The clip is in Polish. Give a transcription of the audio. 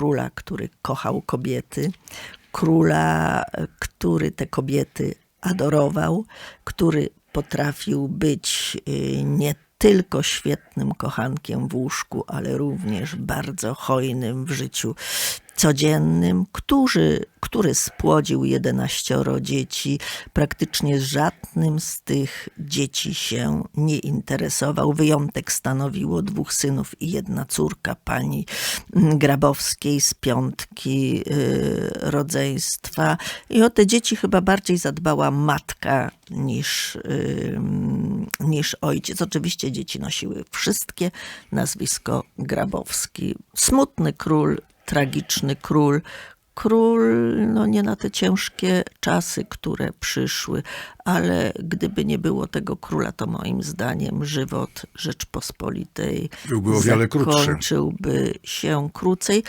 króla, który kochał kobiety, króla, który te kobiety adorował, który potrafił być y, nie tylko świetnym kochankiem w łóżku, ale również bardzo hojnym w życiu codziennym, który, który spłodził 11 dzieci. Praktycznie z żadnym z tych dzieci się nie interesował. Wyjątek stanowiło dwóch synów i jedna córka pani Grabowskiej z piątki y, rodzeństwa. I o te dzieci chyba bardziej zadbała matka niż, niż ojciec. Oczywiście dzieci nosiły wszystkie nazwisko Grabowski. Smutny król, tragiczny król. Król, no nie na te ciężkie czasy, które przyszły, ale gdyby nie było tego króla, to moim zdaniem żywot Rzeczpospolitej Byłby o wiele krótszy. zakończyłby się krócej.